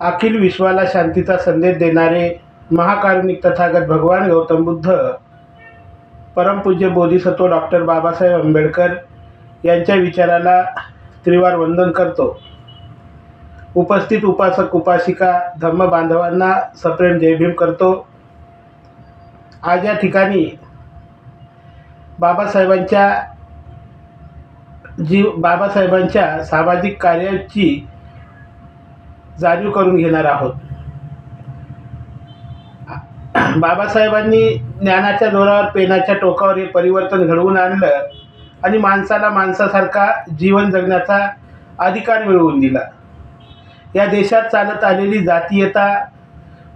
अखिल विश्वाला शांतीचा संदेश देणारे महाकारुणिक तथागत भगवान गौतम बुद्ध परमपूज्य बोधिसत्व डॉक्टर बाबासाहेब आंबेडकर यांच्या विचाराला त्रिवार वंदन करतो. उपस्थित उपासक उपासिका धम्म बांधवांना सप्रेम जयभीम करतो. आज या ठिकाणी बाबासाहेबांच्या जीव बाबासाहेबांच्या सामाजिक कार्याची जाणीव करून घेणार आहोत. बाबासाहेबांनी ज्ञानाच्या जोरावर पेनाच्या टोकावर हे परिवर्तन घडवून आणलं आणि माणसाला माणसासारखा जीवन जगण्याचा अधिकार मिळवून दिला. या देशात चालत आलेली जातीयता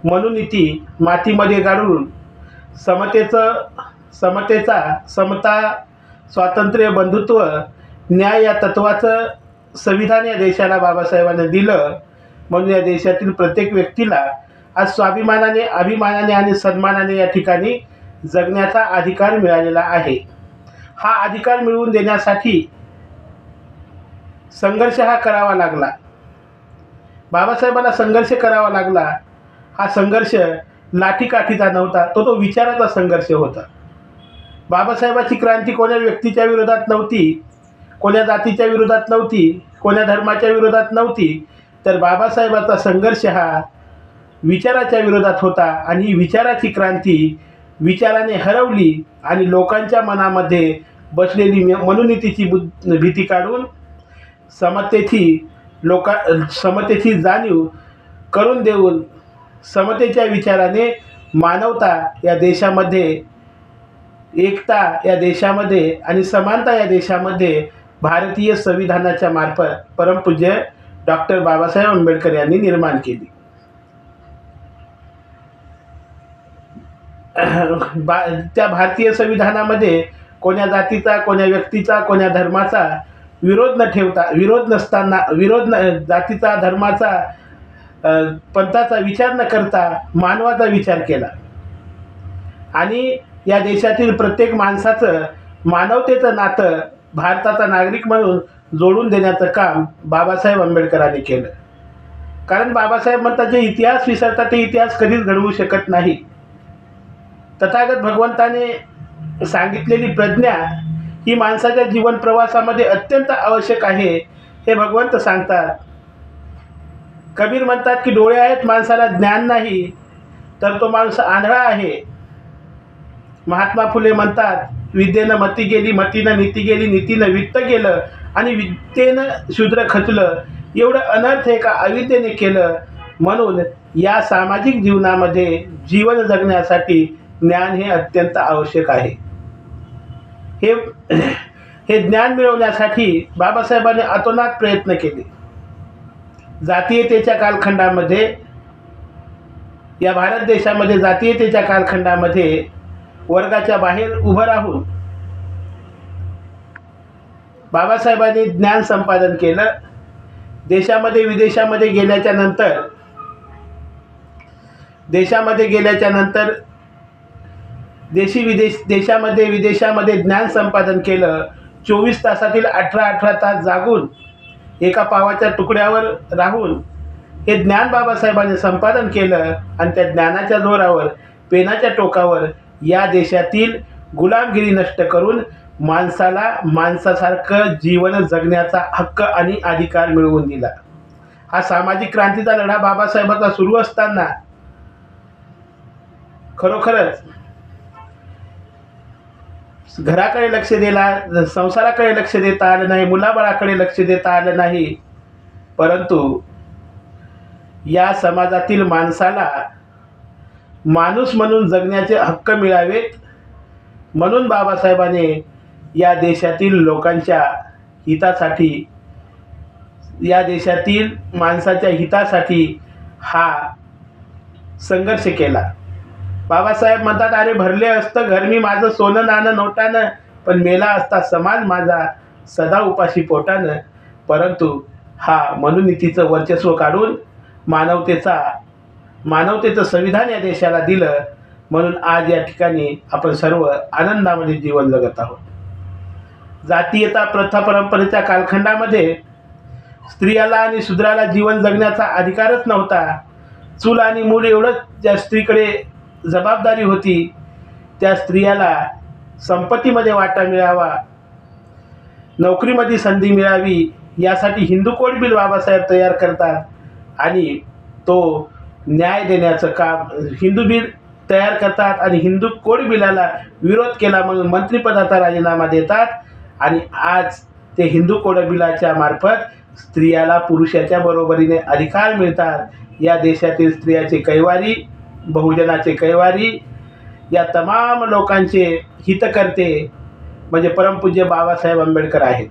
मनुनीती मातीमध्ये गाडून समतेचं समतेचा समता स्वातंत्र्य बंधुत्व न्याय या तत्वाचं संविधान या देशाला बाबासाहेबांनी दिलं. म्हणून या देशातील प्रत्येक व्यक्तीला आज स्वाभिमानाने अभिमानाने आणि सन्मानाने या ठिकाणी जगण्याचा अधिकार मिळालेला आहे. हा अधिकार मिळवून देण्यासाठी संघर्ष हा करावा लागला. बाबासाहेबांना संघर्ष करावा लागला. हा संघर्ष लाठीकाठीचा नव्हता तो तो विचाराचा संघर्ष होता. बाबासाहेबाची क्रांती कोण्या व्यक्तीच्या विरोधात नव्हती कोण्या जातीच्या विरोधात नव्हती कोण्या धर्माच्या विरोधात नव्हती तर बाबासाहेबाचा संघर्ष हा विचाराच्या विरोधात होता आणि ही विचाराची क्रांती विचाराने हरवली आणि लोकांच्या मनामध्ये बसलेली म- मनोनीतीची बुद्ध भीती काढून समतेची लोका समतेची जाणीव करून देऊन समतेच्या विचाराने मानवता या देशामध्ये एकता या देशामध्ये आणि समानता या देशामध्ये भारतीय संविधानाच्या मार्फत परमपूज्य डॉक्टर बाबासाहेब आंबेडकर यांनी निर्माण केली. बा त्या भारतीय संविधानामध्ये कोण्या जातीचा कोण्या व्यक्तीचा कोण्या धर्माचा विरोध न ठेवता विरोध नसताना विरोध न जातीचा धर्माचा पंथाचा विचार न करता मानवाचा विचार केला. आणि या देशातील प्रत्येक माणसाचं मानवतेचं नातं भारताचा नागरिक म्हणून जोडून देण्याचं काम बाबासाहेब आंबेडकरांनी केलं. कारण बाबासाहेब म्हणतात जे इतिहास विसरतात ते इतिहास कधीच घडवू शकत नाही. तथागत भगवंताने सांगितलेली प्रज्ञा ही माणसाच्या जीवन प्रवासामध्ये अत्यंत आवश्यक आहे हे भगवंत सांगतात. कबीर म्हणतात की डोळे आहेत माणसाला ज्ञान नाही तर तो माणूस आंधळा आहे. महात्मा फुले म्हणतात विद्येनं मती गेली मतीनं नीती गेली नीतीनं वित्त गेलं आणि विद्येनं शूद्र खचलं एवढं अनर्थ एका अविद्येने केलं म्हणून या सामाजिक जीवनामध्ये जीवन जगण्यासाठी ज्ञान हे अत्यंत आवश्यक आहे. हे हे ज्ञान मिळवण्यासाठी बाबासाहेबांनी अतोनात प्रयत्न केले. जातीयतेच्या कालखंडामध्ये या भारत देशामध्ये जातीयतेच्या कालखंडामध्ये वर्गाच्या बाहेर उभं राहून बाबासाहेबांनी ज्ञान संपादन केलं. देशामध्ये विदेशामध्ये गेल्याच्यानंतर देशामध्ये गेल्याच्यानंतर देशी विदेश देशामध्ये विदेशामध्ये ज्ञान संपादन केलं. चोवीस तासातील अठरा अठरा तास जागून एका पावाच्या तुकड्यावर राहून हे ज्ञान बाबासाहेबांनी संपादन केलं आणि त्या ज्ञानाच्या जोरावर पेनाच्या टोकावर या देशातील गुलामगिरी नष्ट करून माणसाला माणसासारखं जीवन जगण्याचा हक्क आणि अधिकार मिळवून दिला. हा सामाजिक क्रांतीचा लढा बाबासाहेबांचा सुरू असताना खरोखरच घराकडे लक्ष दिला संसाराकडे लक्ष देता आलं नाही मुलाबाळाकडे लक्ष देता आलं नाही. परंतु या समाजातील माणसाला माणूस म्हणून जगण्याचे हक्क मिळावेत. म्हणून बाबासाहेबांनी या देशातील लोकांच्या हितासाठी या देशातील माणसाच्या हितासाठी हा संघर्ष केला. बाबासाहेब म्हणतात अरे भरले असतं घर मी माझं सोनं नाणं नोटानं पण मेला असता समाज माझा सदा उपाशी पोटानं. परंतु हा मनुनीतीचं वर्चस्व काढून मानवतेचा मानवतेचं संविधान या देशाला दिलं म्हणून आज या ठिकाणी आपण सर्व आनंदामध्ये जीवन जगत आहोत. जातीयता प्रथा परंपरेच्या कालखंडामध्ये स्त्रियाला आणि शूद्राला जीवन जगण्याचा अधिकारच नव्हता. चूल आणि मूल एवढंच ज्या स्त्रीकडे जबाबदारी होती त्या स्त्रियाला संपत्तीमध्ये वाटा मिळावा नोकरीमध्ये संधी मिळावी यासाठी हिंदू कोड बिल बाबासाहेब तयार करतात आणि तो न्याय देण्याचं काम हिंदू बिल तयार करतात आणि हिंदू कोड बिलाला विरोध केला म्हणून मंत्रिपदाचा राजीनामा देतात. आणि आज ते हिंदू कोड बिलाच्या मार्फत स्त्रियाला पुरुषाच्या बरोबरीने अधिकार मिळतात. या देशातील स्त्रियाचे कैवारी बहुजनाचे कैवारी या तमाम लोकांचे हितकर्ते म्हणजे परमपूज्य बाबासाहेब आंबेडकर आहेत.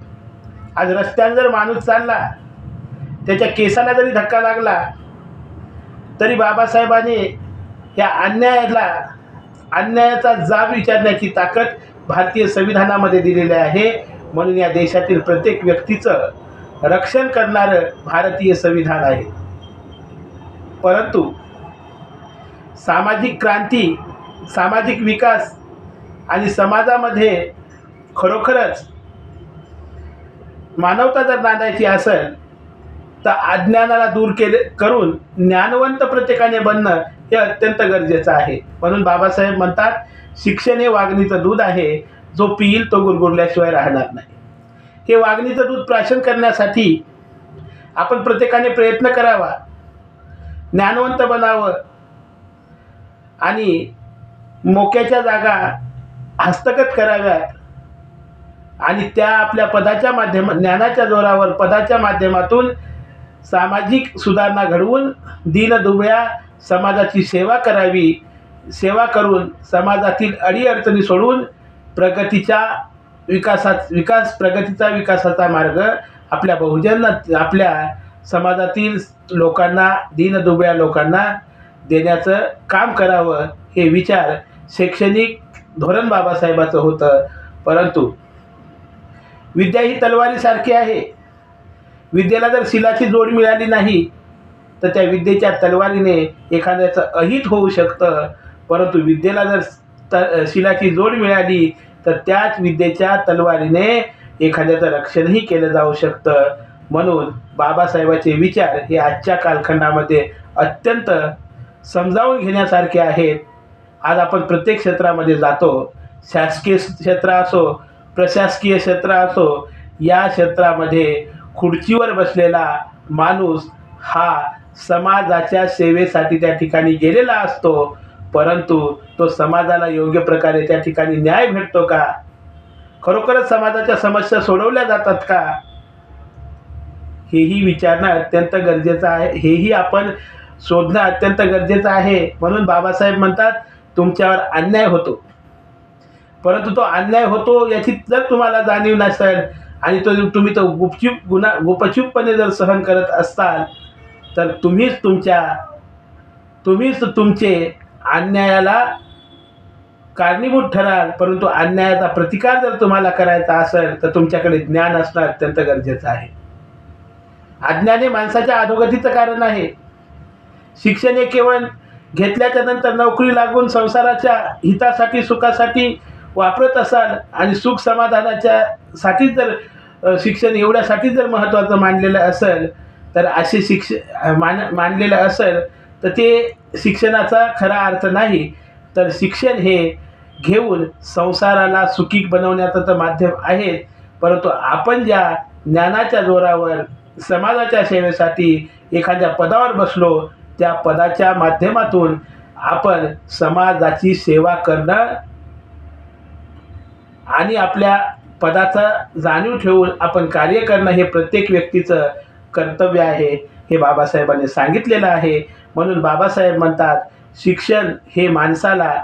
आज रस्त्यावर जर माणूस चालला त्याच्या केसाला जरी धक्का लागला तरी बाबासाहेबांनी या अन्यायाला अन्यायाचा जाब विचारण्याची ताकद भारतीय संविधानामध्ये दिलेली आहे. म्हणून या देशातील प्रत्येक व्यक्तीचं रक्षण करणारं भारतीय संविधान आहे. परंतु सामाजिक क्रांती सामाजिक विकास आणि समाजामध्ये खरोखरच मानवता जर नांदायची असेल तर अज्ञानाला दूर केले करून ज्ञानवंत प्रत्येकाने बनणं हे अत्यंत गरजेचं आहे. म्हणून बाबासाहेब म्हणतात शिक्षण हे वागणीचं दूध आहे जो पिईल तो गुरगुरल्याशिवाय राहणार नाही. हे वागणीचं दूध प्राशन करण्यासाठी आपण प्रत्येकाने प्रयत्न करावा. ज्ञानवंत बनावं. आणि मोक्याच्या जागा हस्तगत कराव्यात. आणि त्या आपल्या पदाच्या माध्यम ज्ञानाच्या जोरावर पदाच्या माध्यमातून सामाजिक सुधारणा घडवून दीनदुबळ्या समाजाची सेवा करावी सेवा करून समाजातील अडीअडचणी सोडून प्रगतीच्या विकासात विकास प्रगतीचा विकासाचा मार्ग आपल्या बहुजन आपल्या समाजातील लोकांना दीनदुबळ्या लोकांना देण्याचं काम करावं हे विचार शैक्षणिक धोरण बाबासाहेबाचं होतं. परंतु विद्या ही तलवारीसारखी आहे. विद्येला जर शिलाची जोड मिळाली नाही तर त्या विद्येच्या तलवारीने एखाद्याचं अहित होऊ शकतं. परंतु विद्येला जर त शिलाची जोड मिळाली तर त्याच विद्येच्या तलवारीने एखाद्याचं रक्षणही केलं जाऊ शकतं. म्हणून बाबासाहेबाचे विचार हे आजच्या कालखंडामध्ये अत्यंत समजावून घेण्यासारखे आहेत. आज आपण प्रत्येक क्षेत्रामध्ये जातो. शासकीय क्षेत्र असो प्रशासकीय क्षेत्र असो या क्षेत्रामध्ये खुर्चीवर बसलेला माणूस हा समाजाच्या सेवेसाठी त्या ठिकाणी गेलेला असतो. परंतु तो समाजाला योग्य प्रकारे त्या ठिकाणी न्याय भेटतो का? खरोखरच समाजाच्या समस्या सोडवल्या जातात का? हेही विचारणं अत्यंत गरजेचं आहे. हेही आपण शोधणं अत्यंत गरजेचं आहे. म्हणून बाबासाहेब म्हणतात तुमच्यावर अन्याय होतो. परंतु तो अन्याय होतो याची जर तुम्हाला जाणीव नसेल आणि तो तुम्ही तो गुपचूप गुन्हा गुपचूपपणे जर सहन करत असाल तर तुम्हीच तुमच्या तुम्हीच तुमचे अन्यायाला कारणीभूत ठराल परंतु अन्यायाचा प्रतिकार जर तुम्हाला करायचा असेल तर तुमच्याकडे ज्ञान असणं अत्यंत गरजेचं आहे. अज्ञान हे माणसाच्या अधोगतीचं कारण आहे. शिक्षण हे केवळ घेतल्याच्या नंतर नोकरी लागून संसाराच्या हितासाठी सुखासाठी वापरत असाल आणि सुख समाधानाच्यासाठी जर शिक्षण एवढ्यासाठी जर महत्त्वाचं मानलेलं असेल तर असे शिक्ष मान मानलेलं असेल तर ते शिक्षणाचा खरा अर्थ नाही. तर शिक्षण हे घेऊन संसाराला सुखी बनवण्याचं तर माध्यम आहे. परंतु आपण ज्या ज्ञानाच्या जोरावर समाजाच्या सेवेसाठी एखाद्या पदावर बसलो त्या पदाच्या माध्यमातून आपण समाजाची सेवा करणं आणि आपल्या पदाचा जाणीव ठेवून आपण कार्य करणं हे प्रत्येक व्यक्तीचं कर्तव्य आहे हे बाबासाहेबांनी सांगितलेलं आहे. म्हणून बाबासाहेब म्हणतात शिक्षण हे माणसाला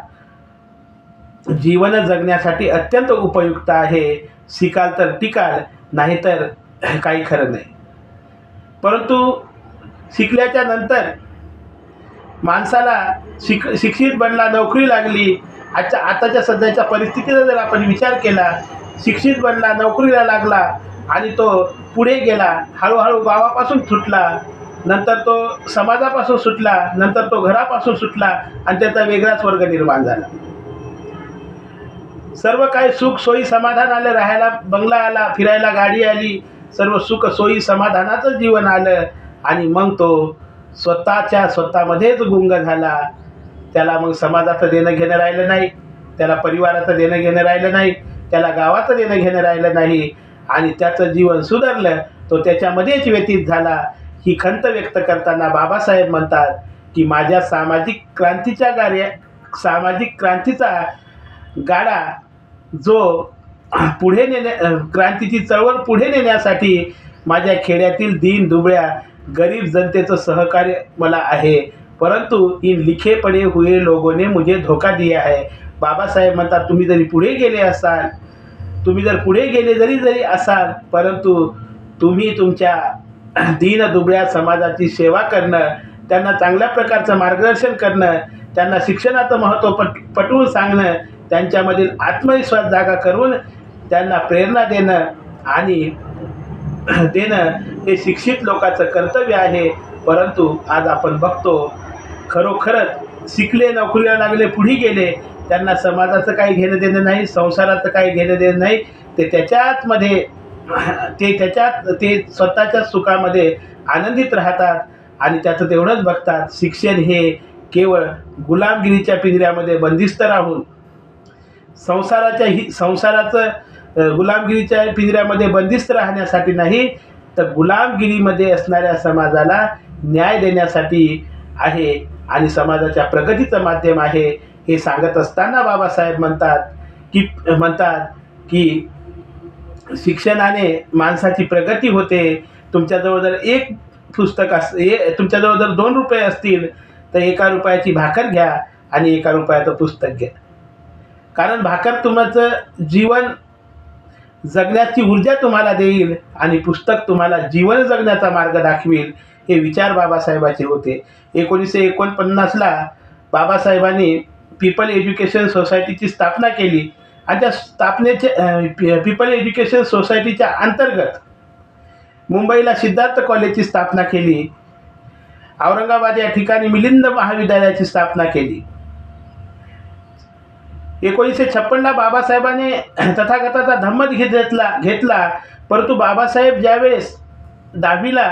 जीवन जगण्यासाठी अत्यंत उपयुक्त आहे. शिकाल तर टिकाल नाहीतर काही खरं नाही. परंतु शिकल्याच्या नंतर माणसाला शिक शिक्षित बनला नोकरी लागली आजच्या आताच्या सध्याच्या परिस्थितीचा जर आपण विचार केला शिक्षित बनला नोकरीला लागला आणि तो पुढे गेला हळूहळू गावापासून सुटला नंतर तो समाजापासून सुटला नंतर तो घरापासून सुटला आणि त्याचा वेगळाच वर्ग निर्माण झाला. सर्व काही सुख सोयी समाधान आलं राहायला बंगला आला फिरायला गाडी आली सर्व सुख सोयी समाधानाचं जीवन आलं आणि मग तो स्वतःच्या स्वतःमध्येच गुंग झाला. त्याला मग समाजाचं देणं घेणं राहिलं नाही त्याला परिवाराचं देणं घेणं राहिलं नाही त्याला गावाचं देणं घेणं राहिलं नाही आणि त्याचं जीवन सुधारलं तो त्याच्यामध्येच व्यतीत झाला. ही खंत व्यक्त करताना बाबासाहेब म्हणतात की माझ्या सामाजिक क्रांतीच्या कार्य सामाजिक क्रांतीचा गाडा जो पुढे नेण्या क्रांतीची चळवळ पुढे नेण्यासाठी माझ्या खेड्यातील दीन दुबळ्या गरीब जनतेचं सहकार्य मला आहे परंतु इन लिखे पडे हुए लोगों ने मुझे धोका दिया है। बाबासाहेब म्हणतात तुम्ही जरी पुढे गेले असाल तुम्ही जर पुढे गेले जरी जरी असाल परंतु तुम्ही तुमच्या दीन दुबळ्या समाजाची सेवा करणं त्यांना चांगल्या प्रकारचं मार्गदर्शन करणं त्यांना शिक्षणाचं महत्त्व पट पटवून सांगणं त्यांच्यामधील आत्मविश्वास जागा करून त्यांना प्रेरणा देणं आणि देणं हे शिक्षित लोकांचं कर्तव्य आहे. परंतु आज आपण बघतो खरोखरच शिकले नोकरीला लागले पुढे गेले त्यांना समाजाचं काही घेणं देणं नाही संसाराचं काही घेणं देणं नाही ते त्याच्याचमध्ये ते त्याच्यात ते स्वतःच्या सुखामध्ये आनंदित राहतात आणि त्याचं तेवढंच बघतात. शिक्षण हे केवळ गुलामगिरीच्या पिंजऱ्यामध्ये बंदिस्त राहून संसाराच्या ही संसाराचं गुलामगिरीच्या पिंजऱ्यामध्ये बंदिस्त राहण्यासाठी नाही तर गुलामगिरीमध्ये असणाऱ्या समाजाला न्याय देण्यासाठी आहे आणि समाजाच्या प्रगतीचं माध्यम आहे हे सांगत असताना बाबासाहेब म्हणतात की म्हणतात की शिक्षणाने माणसाची प्रगती होते. तुमच्याजवळ जर एक पुस्तक अस ए तुमच्याजवळ जर दोन रुपये असतील तर एका रुपयाची भाकर घ्या आणि एका रुपयाचं पुस्तक घ्या. कारण भाकर तुमचं जीवन जगण्याची ऊर्जा तुम्हाला देईल आणि पुस्तक तुम्हाला जीवन जगण्याचा मार्ग दाखवेल. हे विचार बाबासाहेबाचे होते. एकोणीसशे एकोणपन्नासला बाबासाहेबांनी पीपल एज्युकेशन सोसायटीची स्थापना केली आणि त्या स्थापनेचे पीपल एज्युकेशन सोसायटीच्या अंतर्गत मुंबईला सिद्धार्थ कॉलेजची स्थापना केली. औरंगाबाद या ठिकाणी मिलिंद महाविद्यालयाची स्थापना केली. एकोणीसशे छप्पनला बाबासाहेबांनी तथागताचा धम्मत घेतला घेतला. परंतु बाबासाहेब ज्यावेळेस दहावीला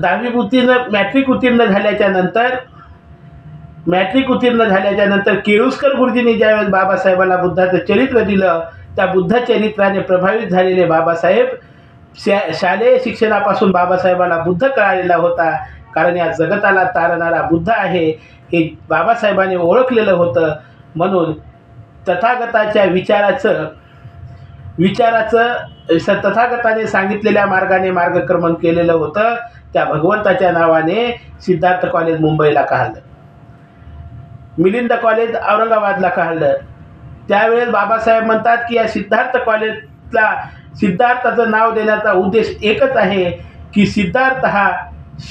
दहावी उत्तीर्ण मॅट्रिक उत्तीर्ण झाल्याच्यानंतर मॅट्रिक उत्तीर्ण झाल्याच्यानंतर केळुसकर गुरुजींनी ज्यावेळेस बाबासाहेबाला बुद्धाचं चरित्र दिलं त्या बुद्ध चरित्राने प्रभावित झालेले बाबासाहेब शा शालेय शिक्षणापासून बाबासाहेबाला बुद्ध कळालेला होता. कारण या जगताला तारणारा बुद्ध आहे हे बाबासाहेबांनी ओळखलेलं होतं. म्हणून तथागताच्या विचाराचं विचाराचं स तथागताने सांगितलेल्या मार्गाने मार्गक्रमण केलेलं होतं. त्या भगवंताच्या नावाने सिद्धार्थ कॉलेज मुंबईला काढलं. मिलिंद कॉलेज औरंगाबादला काढलं. त्यावेळेस बाबासाहेब म्हणतात की या सिद्धार्थ कॉलेजला सिद्धार्थाचं नाव देण्याचा उद्देश एकच आहे की सिद्धार्थ हा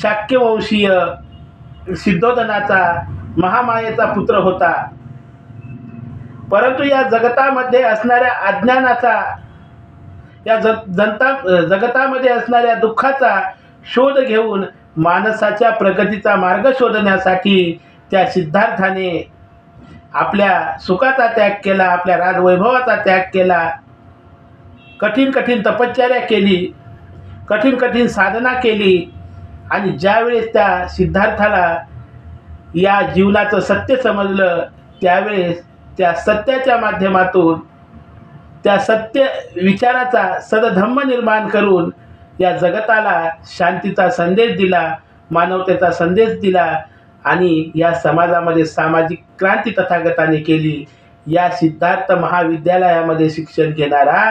शाक्यवंशीय सिद्धोधनाचा महामायेचा पुत्र होता. परंतु या जगतामध्ये असणाऱ्या अज्ञानाचा या ज जनता जगतामध्ये असणाऱ्या दुःखाचा शोध घेऊन माणसाच्या प्रगतीचा मार्ग शोधण्यासाठी त्या सिद्धार्थाने आपल्या सुखाचा त्याग केला आपल्या राजवैभवाचा त्याग केला. कठीण कठीण तपश्चर्या केली कठीण कठीण साधना केली आणि ज्यावेळेस त्या सिद्धार्थाला या जीवनाचं सत्य समजलं त्यावेळेस त्या सत्याच्या माध्यमातून त्या सत्य विचाराचा सदधम्म निर्माण करून या जगताला शांतीचा संदेश दिला मानवतेचा संदेश दिला आणि या समाजामध्ये सामाजिक क्रांती तथागताने केली. या सिद्धार्थ महाविद्यालयामध्ये शिक्षण घेणारा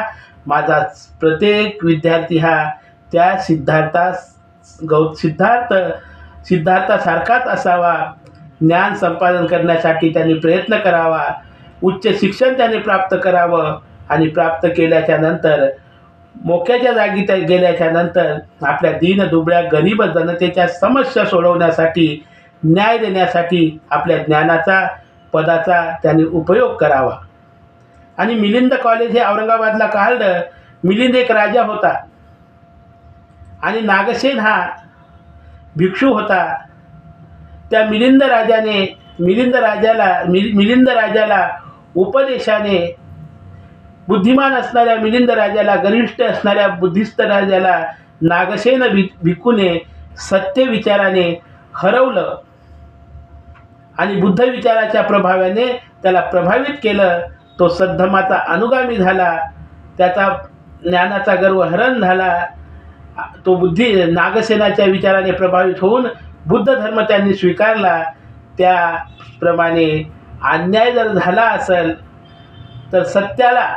माझा प्रत्येक विद्यार्थी हा त्या सिद्धार्था गौ सिद्धार्थ सिद्धार्थासारखाच असावा. ज्ञान संपादन करण्यासाठी त्यांनी प्रयत्न करावा. उच्च शिक्षण त्याने प्राप्त करावं आणि प्राप्त केल्याच्यानंतर मोक्याच्या जागी त्या गेल्याच्यानंतर आपल्या दीन दुबळ्या गरीब जनतेच्या समस्या सोडवण्यासाठी न्याय देण्यासाठी आपल्या ज्ञानाचा पदाचा त्यांनी उपयोग करावा. आणि मिलिंद कॉलेज हे औरंगाबादला काढलं मिलिंद एक राजा होता. आणि नागसेन हा भिक्षू होता. त्या मिलिंद राजाने मिलिंद राजाला मिल मिलिंद राजाला उपदेशाने बुद्धिमान असणाऱ्या मिलिंद राजाला गरिष्ठ असणाऱ्या बुद्धिस्त राजाला नागसेन भि भिक्खूने सत्य विचाराने हरवलं आणि बुद्ध विचाराच्या प्रभावाने त्याला प्रभावित केलं. तो सद्धमाचा अनुगामी झाला त्याचा ज्ञानाचा गर्व हरण झाला. तो बुद्धी नागसेनाच्या विचाराने प्रभावित होऊन बुद्ध धर्म त्यांनी स्वीकारला. त्याप्रमाणे अन्याय जर झाला असेल तर सत्याला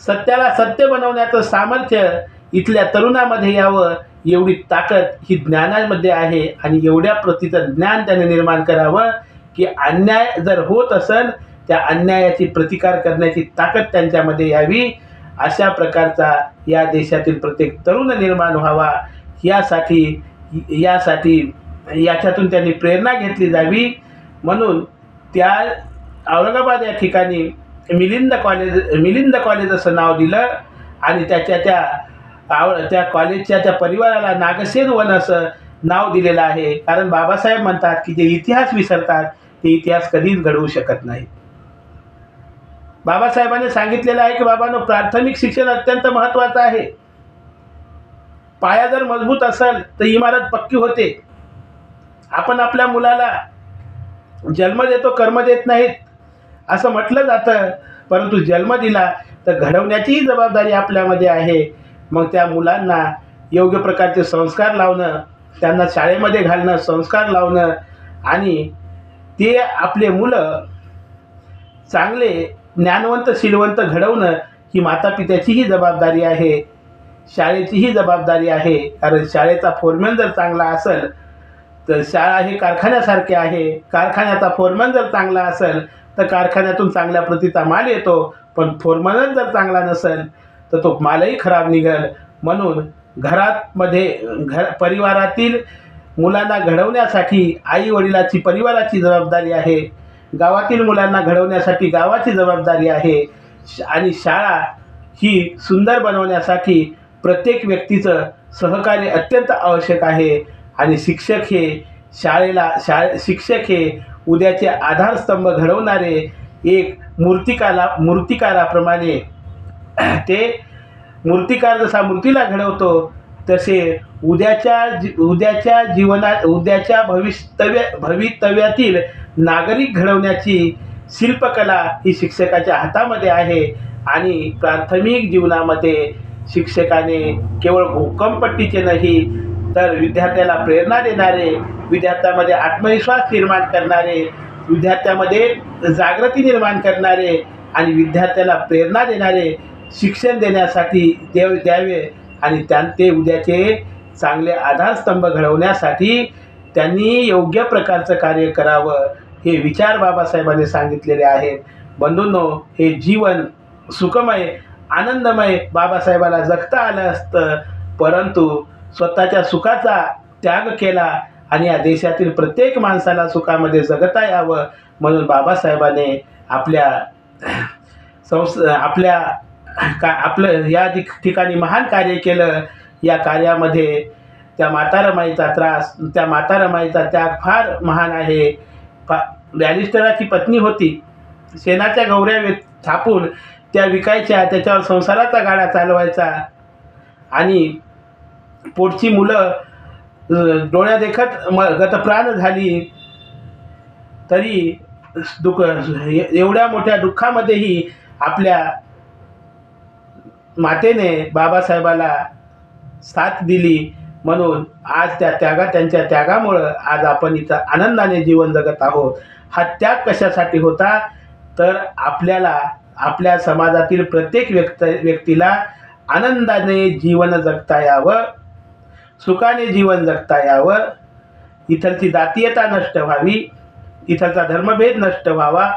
सत्याला सत्य बनवण्याचं सामर्थ्य इथल्या तरुणामध्ये यावं एवढी ताकद ही ज्ञानामध्ये आहे आणि एवढ्या प्रतीचं ज्ञान त्याने निर्माण करावं की अन्याय जर होत असेल त्या अन्यायाची प्रतिकार करण्याची ताकद त्यांच्यामध्ये यावी. अशा प्रकारचा या देशातील प्रत्येक तरुण निर्माण व्हावा यासाठी यासाठी याच्यातून त्यांनी प्रेरणा घेतली जावी. म्हणून त्या औरंगाबाद या ठिकाणी मिलिंद कॉलेज मिलिंद कॉलेज असं नाव दिलं आणि त्याच्या त्या आव त्या कॉलेजच्या त्या परिवाराला नागसेन वन असं नाव दिलेलं आहे. कारण बाबासाहेब म्हणतात की जे इतिहास विसरतात ते इतिहास कधीच घडवू शकत नाही. बाबासाहेबांनी सांगितलेलं आहे की बाबांनो प्राथमिक शिक्षण अत्यंत महत्त्वाचं आहे. पाया जर मजबूत असेल तर इमारत पक्की होते. आपण आपल्या मुलाला जन्म देतो कर्म देत नाहीत. असं म्हटलं जातं. परंतु जन्म दिला तर घडवण्याचीही जबाबदारी आपल्यामध्ये आहे. मग त्या मुलांना योग्य प्रकारचे संस्कार लावणं त्यांना शाळेमध्ये घालणं संस्कार लावणं आणि ते आपले मुलं चांगले ज्ञानवंत शिलवंत घडवणं ही मातापित्याचीही जबाबदारी आहे. शाळेचीही जबाबदारी आहे. कारण शाळेचा फोरमॅन जर चांगला असेल तर शाळा हे कारखान्यासारखे आहे. कारखान्याचा फोरमॅन जर चांगला असेल तर कारखान्यातून चांगल्या प्रतीचा माल येतो. पण फोरमॅनच जर चांगला नसेल तर तो मालही खराब निघेल. म्हणून घरातमध्ये घर परिवारातील मुलांना घडवण्यासाठी आई वडिलाची परिवाराची जबाबदारी आहे. गावातील मुलांना घडवण्यासाठी गावाची जबाबदारी आहे. आणि शाळा ही सुंदर बनवण्यासाठी प्रत्येक व्यक्तीचं सहकार्य अत्यंत आवश्यक आहे. आणि शिक्षक हे शाळेला शा शिक्षक हे उद्याचे आधारस्तंभ घडवणारे एक मूर्तिकाला मूर्तिकाराप्रमाणे ते मूर्तिकार जसा मूर्तीला घडवतो तसे उद्याच्या जी उद्याच्या जीवनात उद्याच्या भविष्यव्य भवितव्यातील नागरिक घडवण्याची शिल्पकला ही शिक्षकाच्या हातामध्ये आहे आणि प्राथमिक जीवनामध्ये शिक्षकाने केवळ भूकंपट्टीचे नाही तर विद्यार्थ्याला प्रेरणा देणारे विद्यार्थ्यामध्ये आत्मविश्वास निर्माण करणारे विद्यार्थ्यामध्ये जागृती निर्माण करणारे आणि विद्यार्थ्याला प्रेरणा देणारे शिक्षण देण्यासाठी देव द्यावे आणि त्यां ते उद्याचे चांगले आधारस्तंभ घडवण्यासाठी त्यांनी योग्य प्रकारचं कार्य करावं हे विचार बाबासाहेबांनी सांगितलेले आहेत. बंधूंनो हे जीवन सुखमय आनंदमय बाबासाहेबाला जगता आलं असतं परंतु स्वतःच्या सुखाचा त्याग केला आणि या देशातील प्रत्येक माणसाला सुखामध्ये जगता यावं म्हणून बाबासाहेबाने आपल्या संस आपल्या का आपलं या ठिकाणी महान कार्य केलं. या कार्यामध्ये त्या मातारमाईचा त्रास त्या मातारमाईचा त्याग फार महान आहे. फा बॅरिस्टराची पत्नी होती. शेणाच्या गौऱ्या वे थापून त्या विकायच्या त्याच्यावर संसाराचा गाडा चालवायचा. आणि पोटची मुलं डोळ्यादेखत म गतप्राण झाली तरी दुःख एवढ्या मोठ्या दुःखामध्येही आपल्या मातेने बाबासाहेबाला साथ दिली म्हणून आज त्या त्यागा त्यांच्या त्यागामुळं आज आपण इथं आनंदाने जीवन जगत आहोत. हा त्याग कशासाठी होता? तर आपल्याला आपल्या समाजातील प्रत्येक व्यक्त व्यक्तीला आनंदाने जीवन जगता यावं. सुखाने जीवन जगता यावं इथलची जातीयता नष्ट व्हावी. इथलचा धर्मभेद नष्ट व्हावा.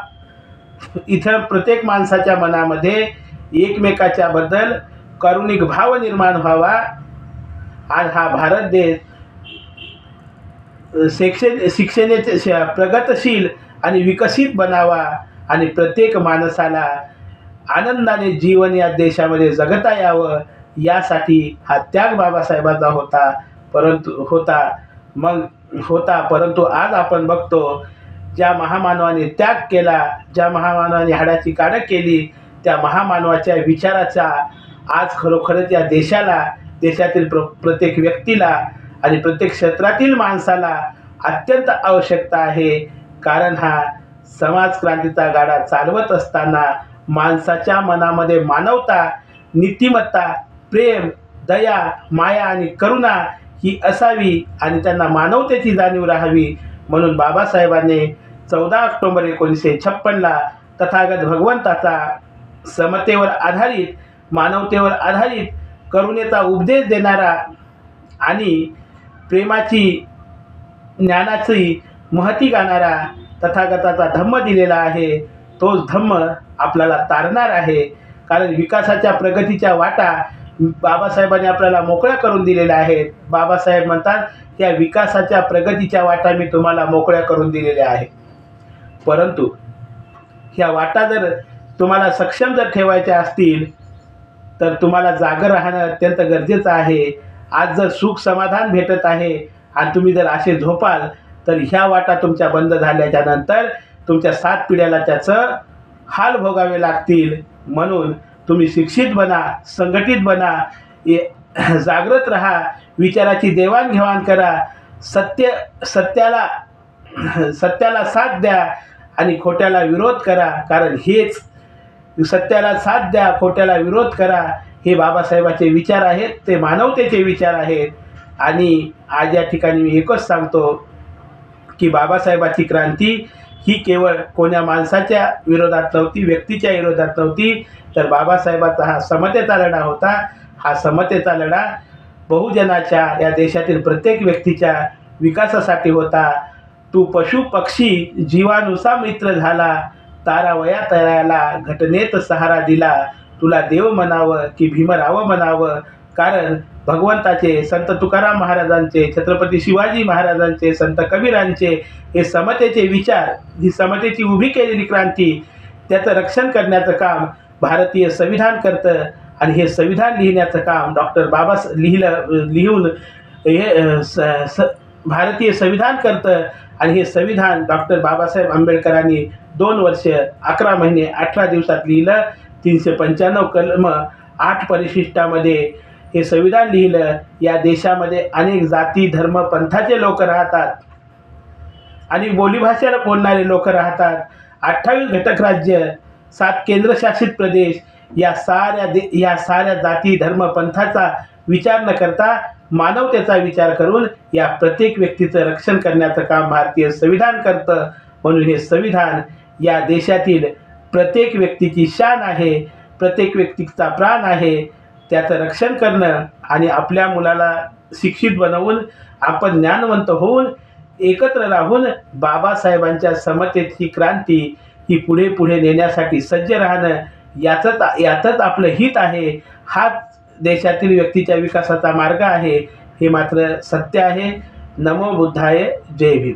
इथं प्रत्येक माणसाच्या मनामध्ये एकमेकाच्या बद्दल करुणिक भाव निर्माण व्हावा. आज हा भारत देश शिक्षण शिक्षणाचे श प्रगतशील आणि विकसित बनावा आणि प्रत्येक माणसाला आनंदाने जीवन या देशामध्ये जगता यावं. यासाठी हा त्याग बाबासाहेबांचा होता परंतु होता. मग होता परंतु आज आपण बघतो ज्या महामानवाने त्याग केला ज्या महामानवाने हाडाची काढं केली त्या महामानवाच्या विचाराचा आज खरोखरच या देशाला देशातील प्र प्रत्येक व्यक्तीला आणि प्रत्येक क्षेत्रातील माणसाला अत्यंत आवश्यकता आहे. कारण हा समाज क्रांतीचा गाडा चालवत असताना माणसाच्या मनामध्ये मानवता नीतिमत्ता प्रेम दया माया आणि करुणा ही असावी आणि त्यांना मानवतेची जाणीव राहावी म्हणून बाबासाहेबांनी चौदा ऑक्टोंबर एकोणीसशे छप्पनला तथागत भगवंताचा समतेवर आधारित मानवतेवर आधारित करुणेचा उपदेश देणारा आणि प्रेमाची ज्ञानाची महती गाणारा तथागताचा धम्म दिलेला आहे तोच धम्म आपल्याला तारणार आहे. कारण विकासाच्या प्रगतीच्या वाटा बाबासाहेबांनी आपल्याला मोकळ्या करून दिलेल्या आहेत. बाबासाहेब म्हणतात या विकासाच्या प्रगतीच्या वाटा मी तुम्हाला मोकळ्या करून दिलेल्या आहेत. परंतु ह्या वाटा जर तुम्हाला सक्षम जर ठेवायच्या असतील तर तुम्हाला जागं राहणं अत्यंत गरजेचं आहे. आज जर सुख समाधान भेटत आहे आणि तुम्ही जर असे झोपाल तर ह्या वाटा तुमच्या बंद झाल्याच्यानंतर तुमच्या सात पिढ्याला त्याचं हाल भोगावे लागतील म्हणून तुम्ही शिक्षित बना संघटित बना जागृत राहा विचाराची देवाणघेवाण करा सत्य सत्याला सत्याला साथ द्या आणि खोट्याला विरोध करा. कारण हेच सत्याला साथ द्या खोट्याला विरोध करा हे बाबासाहेबाचे विचार आहेत ते मानवतेचे विचार आहेत. आणि आज या ठिकाणी मी एकच सांगतो की बाबासाहेबाची क्रांती ही केवळ कोण्या माणसाच्या विरोधात नव्हती व्यक्तीच्या विरोधात नव्हती तर बाबासाहेबाचा हा समतेचा लढा होता. हा समतेचा लढा बहुजनाच्या या देशातील प्रत्येक व्यक्तीच्या विकासासाठी होता. तू पशु पक्षी जीवानुसा मित्र झाला. तारा वया तयाला घटनेत सहारा दिला. तुला देव म्हणावं की भीमराव म्हणावं. कारण भगवंताचे संत तुकाराम महाराजांचे छत्रपती शिवाजी महाराजांचे संत कबीरांचे हे समतेचे विचार ही समतेची उभी केलेली क्रांती त्याचं रक्षण करण्याचं काम भारतीय संविधान करतं. आणि हे संविधान लिहिण्याचं काम डॉक्टर बाबा लिहिलं लिहून हे स स भारतीय संविधान करतं. आणि हे संविधान डॉक्टर बाबासाहेब आंबेडकरांनी दोन वर्ष अकरा महिने अठरा दिवसात लिहिलं. तीनशे पंच्याण्णव कलम आठ परिशिष्टामध्ये हे संविधान लिहिलं. या देशामध्ये अनेक जाती धर्म पंथाचे लोक राहतात. आणि बोलीभाषेला बोलणारे लोक राहतात. अठ्ठावीस घटक राज्य सात केंद्रशासित प्रदेश या साऱ्या दे या साऱ्या जाती धर्म पंथाचा विचार न करता मानवतेचा विचार करून या प्रत्येक व्यक्तीचं रक्षण करण्याचं काम भारतीय संविधान करतं. म्हणून हे संविधान या देशातील प्रत्येक व्यक्तीची शान आहे प्रत्येक व्यक्तीचा प्राण आहे. त्याचं रक्षण करणं आणि आपल्या मुलाला शिक्षित बनवून आपण ज्ञानवंत होऊन एकत्र राहून बाबासाहेबांच्या समतेची क्रांती ही पुढे पुढे नेण्यासाठी सज्ज राहणं याचंच यातच आपलं हित आहे. हाच देशातील व्यक्तीच्या विकासाचा मार्ग आहे. हे मात्र सत्य आहे. नमो बुद्धाय. जय भीम.